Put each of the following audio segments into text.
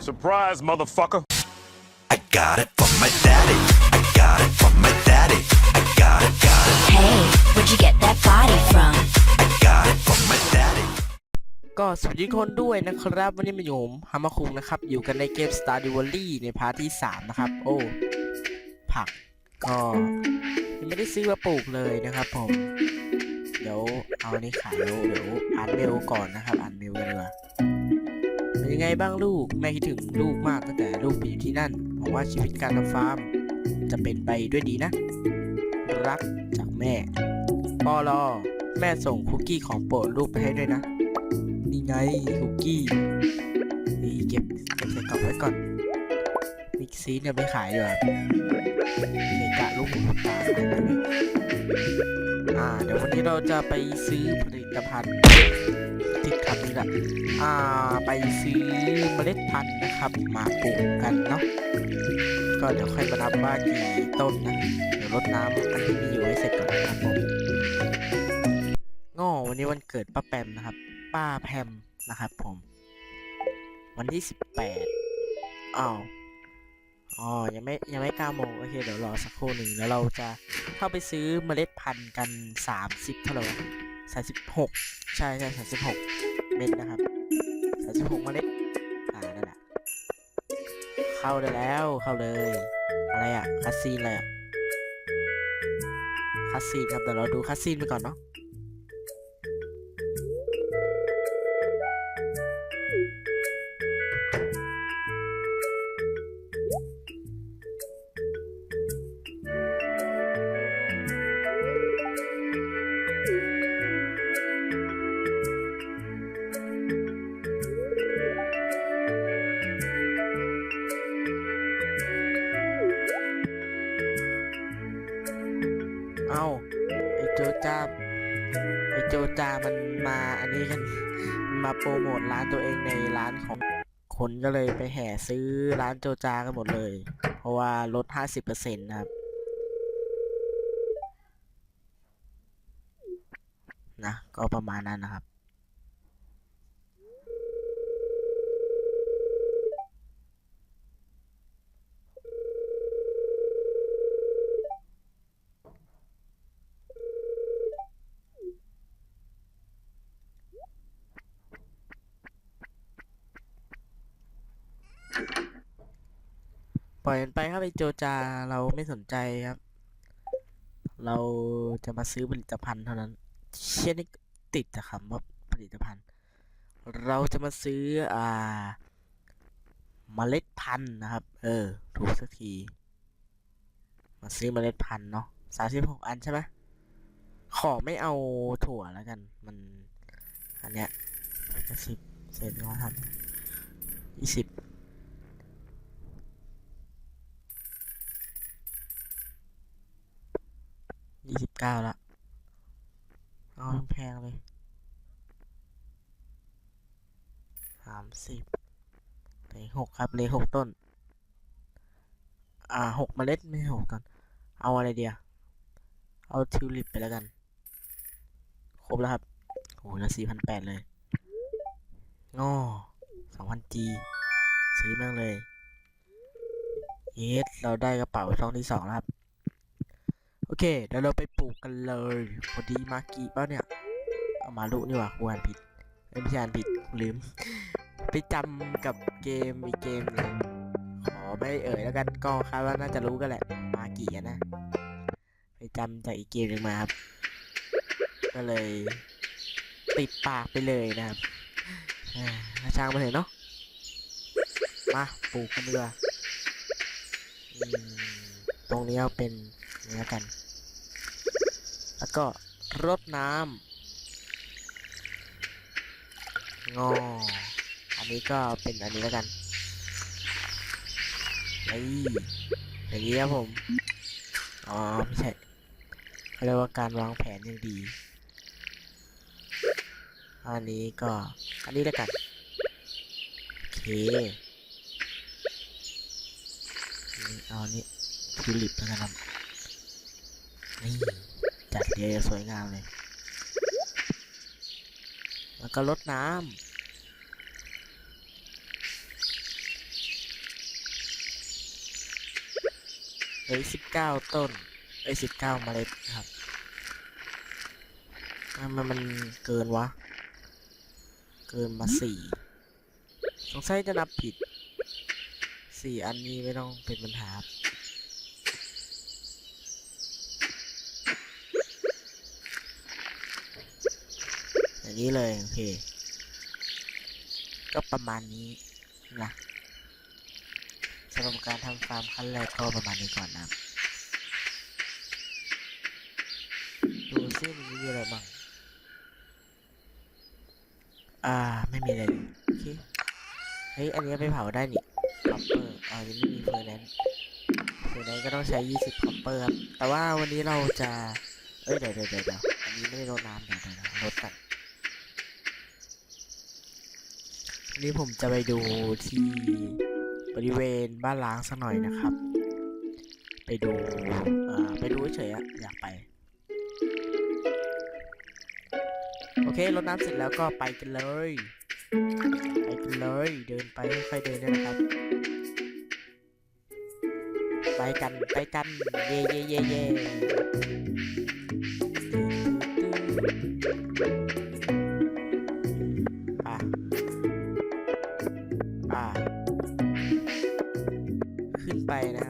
Surprise, motherfucker. I got it from my daddy. I got it from my daddy. I got it, got it. Hey, where'd you get that body from? I got it from my daddy. ก็สวัสดีทุกคนด้วยนะครับ วันนี้มาอยู่ผมฮามาคุงนะครับ อยู่กันในเกม Star d e v a l l y ในพาร์ทที่ 3 นะครับ โอ้ผักก็ยังไม่ได้ซื้อมาปลูกเลยนะครับผมเดี๋ยวเอาอันนี้ขายเดี๋ยวเดี๋ยวอ่านเมลก่อนนะครับอ่านเมลกันดีกว่าเป็นยัง ไงบ้างลูก แม่คิดถึงลูกมากตั้งแต่ลูกไปอยู่ที่นั่นหวังว่าชีวิตการทำฟาร์ม จะเป็นไปด้วยดีนะ รักจากแม่ปอลอแม่ส่งคุกกี้ของโปรดลูกไปให้ด้วยนะ นี่ไงคุกกี้ นี่เก็บเก็บใส่กล่องไว้ก่อน มิกซีเนี่ยไปขายดีกว่าเกะกะลูกหูลูกตายไปเลย อ่าเดี๋ยววันนี้เราจะไปซื้อผลิตภัณฑ์ติดคำนี้แหละอ่าไปซื้อเมล็ดพันธุ์นะครับมาปลูกกันเนาะก็เดี๋ยวค่อยมานับว่ากี่ต้นนะเดี๋ยวรดน้ำอันที่มีอยู่ให้เสร็จก่อนนะครับผมง้อวันนี้วันเกิดป้าแปมนะครับ ป้าแพมนะครับผม วันที่สิบแปดอ้าว อ๋อ ยังไม่ยังไม่เก้าโมงโอเค เดี๋ยวรอสักครู่หนึ่งแล้วเราจะเข้าไปซื้อเมล็ดพันธุ์กันสามสิบเท่าไหร่สามสิบหกใช่ใช่สามสิบหกเม็ดนะครับสามสิบหกเมล็ด อ่า นั่นแหละ เข้าได้แล้ว เข้าเลย อะไรอะคัสซีนอะไรอะคัสซีนครับ เดี๋ยวเราดูคัสซีนไปก่อนเนาะ ไอโจจามันมาอันนี้กันมาโปรโมทร้านตัวเองในร้านของคนก็เลยไปแห่ซื้อร้านโจจากันหมดเลย เพราะว่าลด 50%นะครับนะก็ประมาณนั้นนะครับ ป ล่อยมันไปครับไอโจจาเราไม่สนใจครับ เราจะมาซื้อผลิตภัณฑ์เท่านั้น เช่นนี้ติดแต่คำว่าผลิตภัณฑ์ เราจะมาซื้ออ่าเมล็ดพันธุ์นะครับ เออถูกสักที มาซื้อเมล็ดพันธุ์เนาะสามสิบหกอันใช่ไหมขอไม่เอาถั่วแล้วกัน มัน อันเนี้ยสิบเศษร้อยทำยี่สิบยี่สิบ เก้าละเอาแพงๆเลยสามสิบเหลยหกครับเหลยหกต้น อ่าหกเมล็ดไม่ใช่หกต้น เอาอะไรเดียเอาทิวลิปไปแล้วกัน ครบแล้วครับโหแล้วสี่พันแปดเลยง้อสองพันจีซื้อแม่งเลย เยสเราได้กระเป๋าช่องที่สองแล้วครับ โอเคเดี๋ยวเราไปปลูกกันเลยพอดีมากีเป้าเนี่ย เอามาลุนี่ว่ากูอ่านผิดไม่ใช่อ่านผิดลืม ไปจำกับเกมอีกเกมหนึงขอไม่เอ่ยแล้วกันก็คาดว่าน่าจะรู้กันแหละมากีอะนะ ไปจำจากอีกเกมหนึ่งมาครับ ก็เลย ติดปากไปเลยนะครับอ่าช่างมาเถอะเนาะมาปลูกกันดีกว่าอืมตรงนี้เอาเป็นนี้แล้วกัน แล้วก็รดน้ำงอ อันนี้ก็เป็นอันนี้แล้วกันนี่อย่างนี้ครับผม อ๋อ ไม่ใช่เขาเรียกว่าการวางแผนอย่างดี อันนี้ก็ อันนี้แล้วกัน โอเคเอาอันนี้ทิลิปแล้วกันนี่ จัดเยอสวยงามเลย แล้วก็ลดน้ำเอ้ยสิบเก้าต้นเอ้ยสิบเก้าเมล็ดครับทำไมมันเกินวะ เกินมาสี่สงสัยจะนับผิดสี่อันนี้ไม่ต้องเป็นปัญหา นี้เลยโอเค ก็ประมาณนี้นะสำหรับการทำฟาร์มขั้นแรกก็ประมาณนี้ก่อนนะครับดูซิมันมีอะไรบ้างอ่าไม่มีอะไรเลยโอเคเฮ้ยอันนี้ไปเผาได้นี่คอปเปอร์อ่ายังไม่มีเฟอร์แนนซ์เฟอร์แนนซ์ก็ต้องใช้ 20คอปเปอร์ครับแต่ว่าวันนี้เราจะเอ้ยเดี๋ยวเดี๋ยวเดี๋ยวอันนี้ไม่ได้รดน้ำเดี๋ยวเดี๋ยวเดี๋ยวรดกันวั นนี้ผมจะไปดูที่บริเวณบ้านล้างสักหน่อยนะครับ ไปดูเอ่อไปดูเฉยๆอะอยากไป โอเครดน้ำเสร็จแล้วก็ไปกันเลย ไปกันเลย เดินไปค่อยเดินด้วยนะครับ ไปกันไปกัน เย่เย่เย่เย่ ไปนะครับ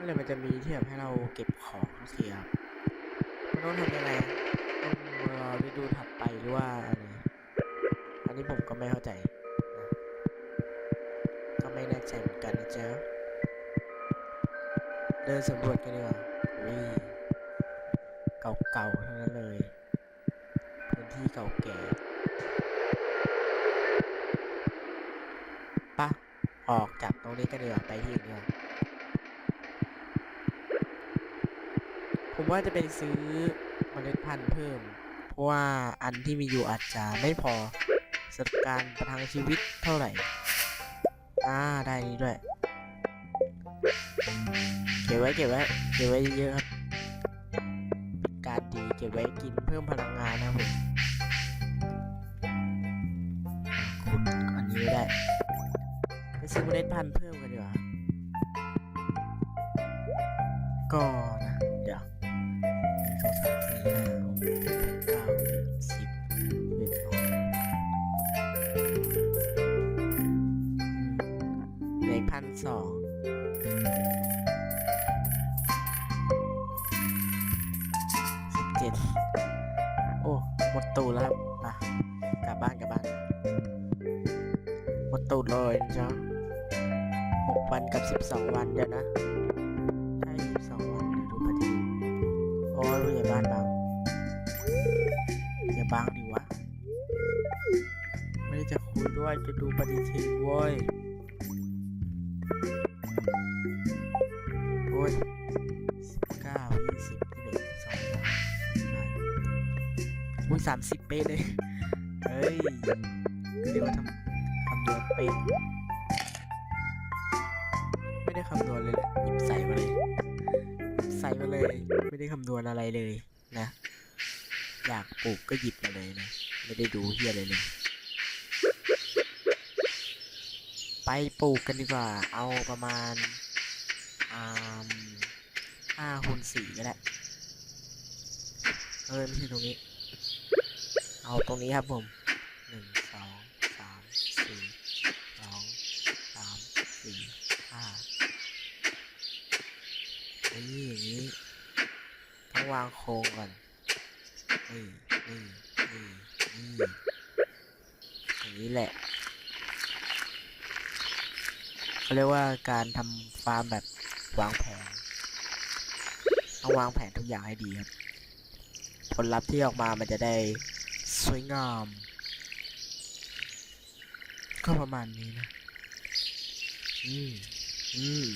เมื่อไหรมันจะมีที่แบบให้เราเก็บของสักทีครับมันต้องทำยังไงต้องรอฤดูถัดไปหรือว่าอะไรอันนี้ผมก็ไม่เข้าใจนะก็ไม่แน่ใจเหมือนกันนะเจ้าเดินสำรวจกันดีกว่าอุ้ยเก่าๆทั้งนั้นเลยพื้นที่เก่าแก่ปะออกจากตรงนี้กันดีกว่าไปที่อื่นดีกว่า ผมว่าจะไปซื้อเมล็ดพันธุ์เพิ่ม เพราะว่าอันที่มีอยู่อาจจะไม่พอสำหรับการประทังชีวิตเท่าไหร่ อ่าได้นี้ด้วย เก็บไว้เก็บไว้เก็บไว้เยอะครับ การดีเก็บไว้กินเพิ่มพลังงานนะผมขุดอันนี้ไม่ได้ไปซื้อเมล็ดพันธุ์เพิ่มกันดีกว่าก็ เจ็ดโอ้หมดตูแล้วมากลับบ้านกลับบ้านหมดตูเลยจ๊ะหกวันกับสิบสองวันเดี๋ยวนะใช่สิบสองวันเดี๋ยวดูปฏิทินโอ้ยผู้ใหญ่บ้านบางอย่าบางดิวะ ไม่ได้จะคุยด้วยจะดูปฏิทินเว้ยำนวณเป๊ะไม่ได้คำนวณเลยแหละหยิบใส่มาเลยใส่มาเลย ไม่ได้คำนวณอะไรเลยนะ อยากปลูกก็หยิบมาเลยนะ ไม่ได้ดูเฮียอะไรเลย ไปปลูกกันดีกว่า เอาประมาณอ่าห้าคูณสี่ก็ได้เออไม่ใช่ตรงนี้ เอาตรงนี้ครับผมหนึ่งสองสามสี่สองสามสี่ห้า นี่อย่างนี้ต้อง วางโครงก่อนนี่นี่นี่นี่อย่างนี้แหละเขาเรียกว่าการทำฟาร์มแบบวางแผนต้องวางแผนทุกอย่างให้ดีครับ ผลลัพธ์ที่ออกมามันจะได้สวยงาม ก็ประมาณนี้นะ อืม อืม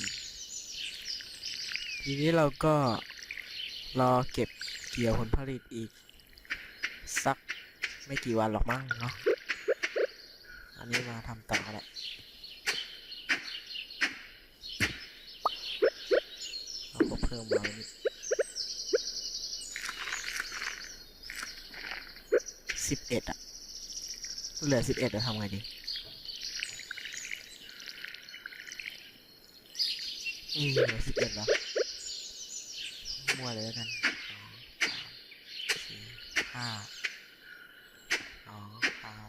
ทีนี้เราก็ รอเก็บเกี่ยวผลผลิตอีก สักไม่กี่วันหรอกมั้งเนาะ อันนี้มาทำต่อแหละเราก็เพิ่มมานี่สิบเอ็ดอะเหลือสิบเอ็ดจะทำไงดีอืมเหลือสิบเอ็ดแล้วมั่วเลยแล้วกันสองสามสี่ห้าสองสาม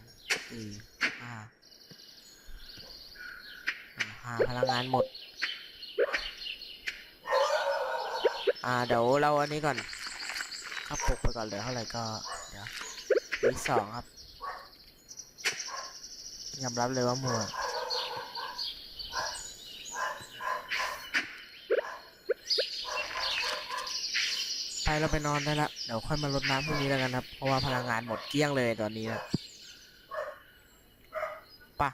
สี่ห้าอ่าห้าพลังงานหมด อ่าเดี๋ยวเรา อันนี้ก่อนเข้าปลุกไปก่อนเหลือเท่าไหร่ก็เดี๋ยววีสองครับยอมรับเลยว่ามัวไปเราไปนอนได้ละเดี๋ยวค่อยมารดน้ำพรุ่งนี้แล้วกันครับ เพราะว่าพลังงานหมดเกลี้ยงเลยตอนนี้นะปะ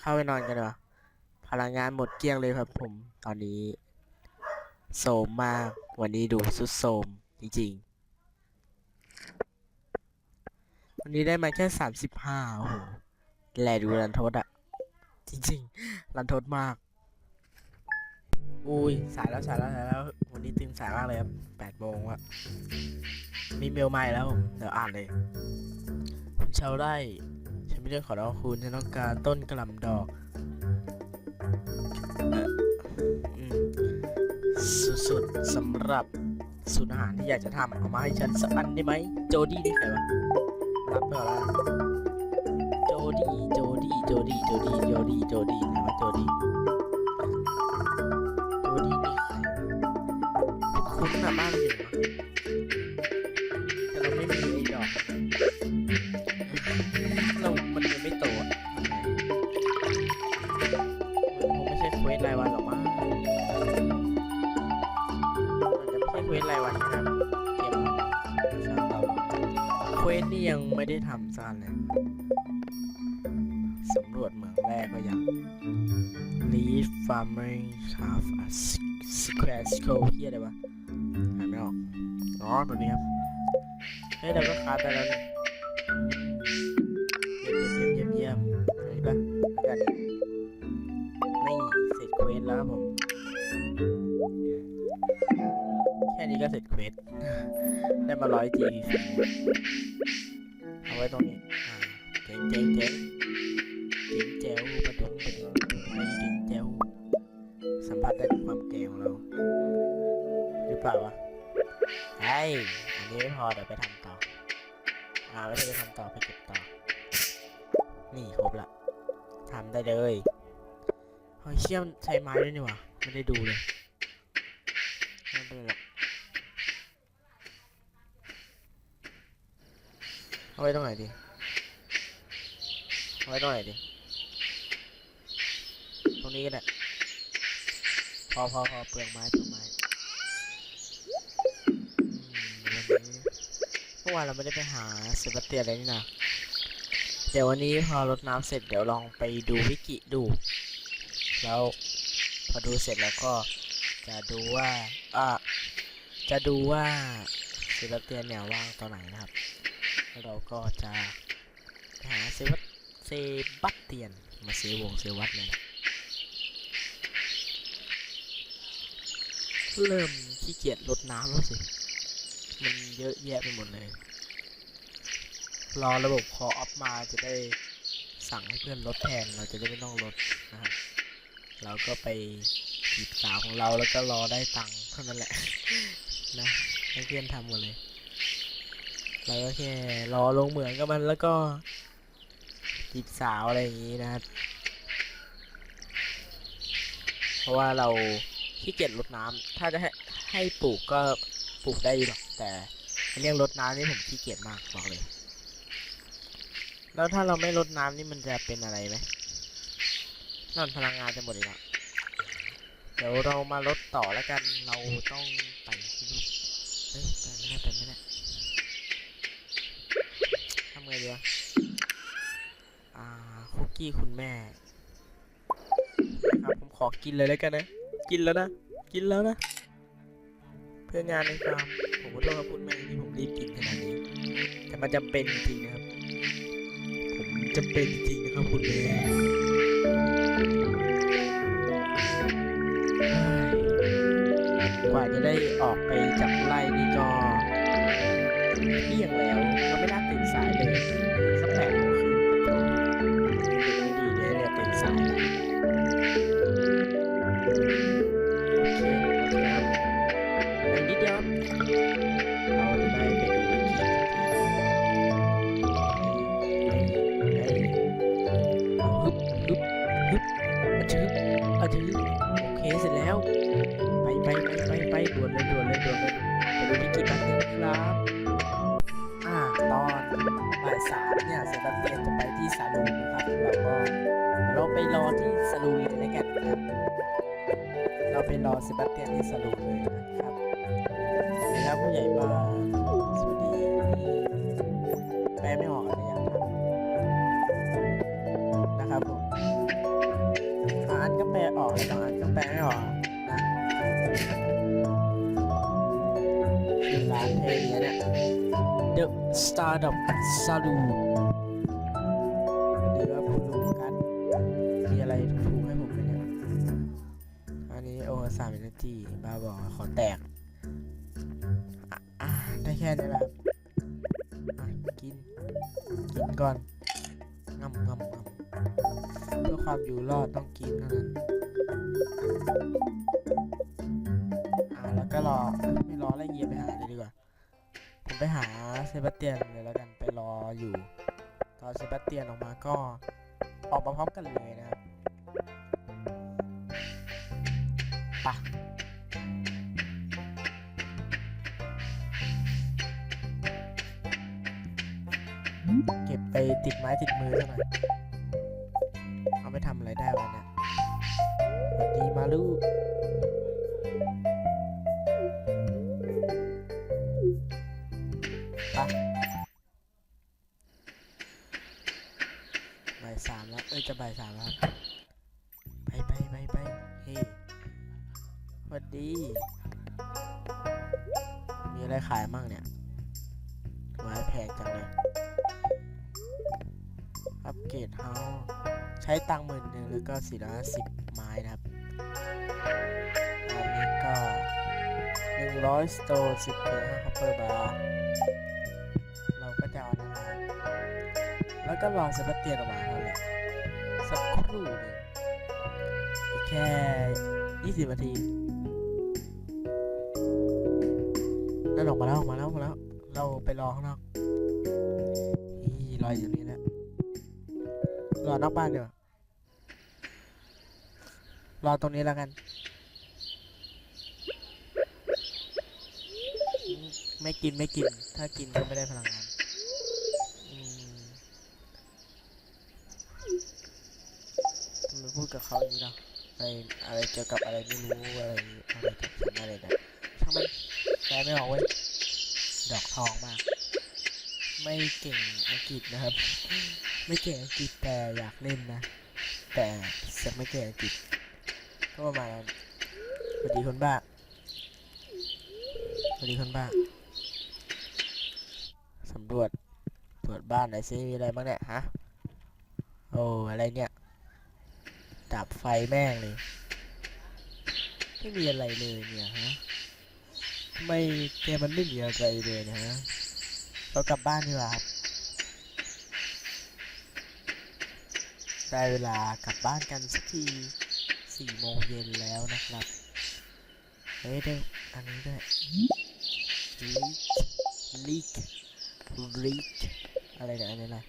เข้าไปนอนกันดีกว่าพลังงานหมดเกลี้ยงเลยครับผม ตอนนี้โสมมาก วันนี้ดูสุดโสมจริงๆ วันนี้ได้มาแค่สามสิบห้าโอ้โหแลดูรันทดอะจริงๆ รันทดมาก อุ้ย สายแล้วสายแล้วสายแล้ว วันนี้ตื่นสายมากเลยครับแปดโมงอะมีเมลใหม่แล้วเดี๋ยวอ่านเลย คุณชาวไร่ฉันไม่ได้ขอร้องคุณฉันต้องการต้นกระหล่ำดอก สุดสำหรับสูตรอาหารที่อยากจะทำเอามาให้ฉันสักอันได้ไหมโจดี้นี่ใครวะรับเปก่อนละโจดี้โจดี้โจดี้โจดี้โจดี้โจดี้ไหนวะโจดี้ ยังไม่ได้ทำสั้นเลยสำรวจเหมืองแรกก็ยัง Leaf farming have a secret scope เฮียอะไรวะอ่านไม่ออก อ๋อ ตัวนี้ครับ เฮ้ย เราก็คาดได้แล้วเยี่ยเยี่ยมเยี่ยมเยี่ยมเห็นปะแล้วกันนี่เสร็จเควสแล้วครับผม แค่นี้ก็เสร็จเควส ได้มาร้อย G ฟรีเอาไว้ตรงนี้เจ๋งเจ๋งเจ๋งเจ๋งแจ๋วประดงประดงไม่เจ๋งแจ๋วสัมผัสได้ถึงความแก่ของเรา หรือเปล่าวะไออันนี้ไม่พอเดี๋ยวไปทำต่อ อ่าไม่ได้ไปทำต่อไปเก็บต่อ นี่ครบละทำได้เลยเฮ้ยเชี่ยมใช้ไม้ด้วยนี่ว่าไม่ได้ดูเลยไม่เป็นไรหรอก เอาไว้ตรงไหนดีเอาไว้ตรงไหนดีตรงนี้ก็ได้พอพอพอเปลืองไม้เปลืองไม้วันนี้เมื่อวานเราไม่ได้ไปหาเซบาสเตียนอะไรนี่นะเดี๋ยววันนี้พอรดน้ำเสร็จเดี๋ยวลองไปดูวิกิดู แล้วพอดูเสร็จแล้วก็จะดูว่าอ่าจะดูว่าเซบาสเตียนเนี่ยว่างตอนไหนนะครับ เราก็จะหาเซบัสเซบัสเตียน มาเซวงเซวัตเนี่ยนะเริ่มขี้เกียจรดน้ำแล้วสิ มันเยอะแยะไปหมดเลย รอระบบคอออฟมาจะได้สั่งให้เพื่อนลดแทน เราจะได้ไม่ต้องลดนะครับเราก็ไปจีบสาวของเราแล้วก็รอได้ตังค์เท่านั้นแหละ นะให้เพื่อนทำหมดเลย เราก็แค่รอลงเหมืองกับมันแล้วก็จีบสาวอะไรอย่างนี้นะครับ เพราะว่าเราขี้เกียจรดน้ำถ้าจะให้ให้ปลูกก็ปลูกได้อยู่หรอก แต่เรื่องรดน้ำนี่ผมขี้เกียจมากบอกเลย แล้วถ้าเราไม่รดน้ำนี่มันจะเป็นอะไรไหมนั่นพลังงานจะหมดอีกแล้วเดี๋ยวเรามารดต่อแล้วกัน เราต้องไปที่นู่นเฮ้ยไปไม่ได้ไปไม่ได้ทำไงดี วะ อ่า คุกกี้คุณแม่นะครับผมขอกินเลยแล้วกันนะ กินแล้วนะ กินแล้วนะ เพื่องานในฟาร์มผมขอโทษครับคุณแม่ที่ผมรีบกินขนาดนี้ แต่มันจำเป็นจริงนะครับ ผมจำเป็นจริงนะครับคุณแม่กว่าจะได้ออกไปจากไร่นี่ก็ เที่ยงแล้วก็ไม่น่าตื่นสายเลยสักแปดโมงครึ่งปะโถเป็นไม่ดีเลยเนี่ยตื่นสาย แปลไม่ออกอะไรอย่างนะครับผมบางอันก็แปลออกแต่างอันก็แปลไม่ออกนะร้านเทเนี้ยเนี่ย The Startup Saloon ก็รอไม่รอแล้วเยียไปหาเลยดีกว่า ผมไปหาเซบาสเตียนเลยแล้วกันไปรออยู่ตอนเซบาสเตียนออกมาก็ออกมาพร้อมกันเลยนะครับไปะเก็บไปติดไม้ติดมือซะหน่อยเอาไปทำอะไรได้วะเนี่ยสวัสดีมาลูไบ่ายสามแล้ว เอ้ย จะบ่ายสามแล้วครับ ไปไปไปไปเฮ้ยสวัสดี มีอะไรขายมั่งเนี่ยไม้แพงจังเลย อัปเกรดเฮาใช้ตังค์หมื่นหนึ่งแล้วก็สี่ร้อยสิบไม้นะครับ อันนี้ก็หนึ่งร้อยสโตนสิบเพห้าคัพเปอร์บาร์ แล้วก็รอเซบาสเตียนออกมาเท่านั้นแหละสักครู่นึงอีกแค่ยี่สิบนาทีนั่นออกมาแล้วออกมาแล้วออกมาแล้ว เราไปรอข้างนอกนี่รออยู่นี่แหละรอนอกบ้านเดี๋ยวรอตรงนี้แล้วกัน ไม่กินไม่กิน ถ้ากินก็ไม่ได้พลังงานอืมทำไม พูดกับเขาอย่างนี้เนาะอะไรอะไรเกี่ยวกับอะไรไม่รู้อะไรอะไรกับฉันอะไรนะช่างมันแปลไม่ออกเว้ยดอกทองมาก ไม่เก่งอังกฤษนะครับ ไม่เก่งอังกฤษแต่อยากเล่นนะ แต่เสียงไม่เก่งอังกฤษก็ประมาณนั้นสวัสดีคนบ้าสวัสดีคนบ้าสำรวจตรวจบ้านหน่อยซิมีอะไรบ้างเนี่ยฮะโอ้อะไรเนี่ย ดับไฟแม่งเลย ไม่มีอะไรเลยเนี่ยฮะทำไมเกมมันไม่มีอะไรเลยนะฮะเรากลับบ้านดีกว่าครับได้เวลากลับบ้านกันสักทีสี่โมงเย็นแล้วนะครับเฮ้ยเดี๋ยวอันนี้ด้วยลีกลีกลีกอะไรเนี่ยอันนี้อะ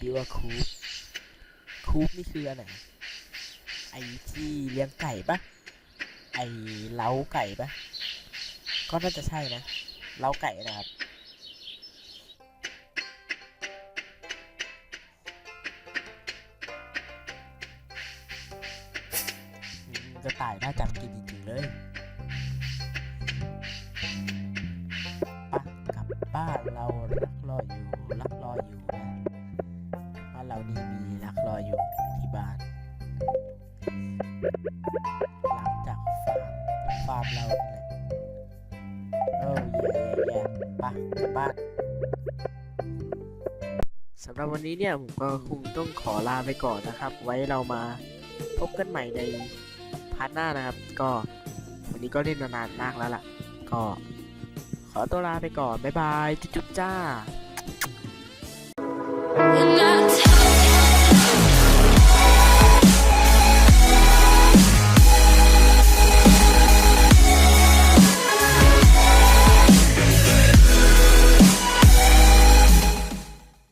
บิวว่าคูปคูปนี่คืออันไหน ไอ้ที่เลี้ยงไก่ปะไอ้เล้าไก่ปะก็น่าจะใช่นะ เล้าไก่นะครับ ฟาร์มเราเนี่ยโอ้ยแย่ย่ไปกลับบ้านสำหรับวันนี้เนี่ยผมก็คงต้องขอลาไปก่อนนะครับ ไว้เรามาพบกันใหม่ในพาร์ทหน้านะครับ ก็วันนี้ก็เล่นมานานมากแล้วล่ะ ก็ขอตัวลาไปก่อน บ๊ายบาย จุ๊บๆจ้า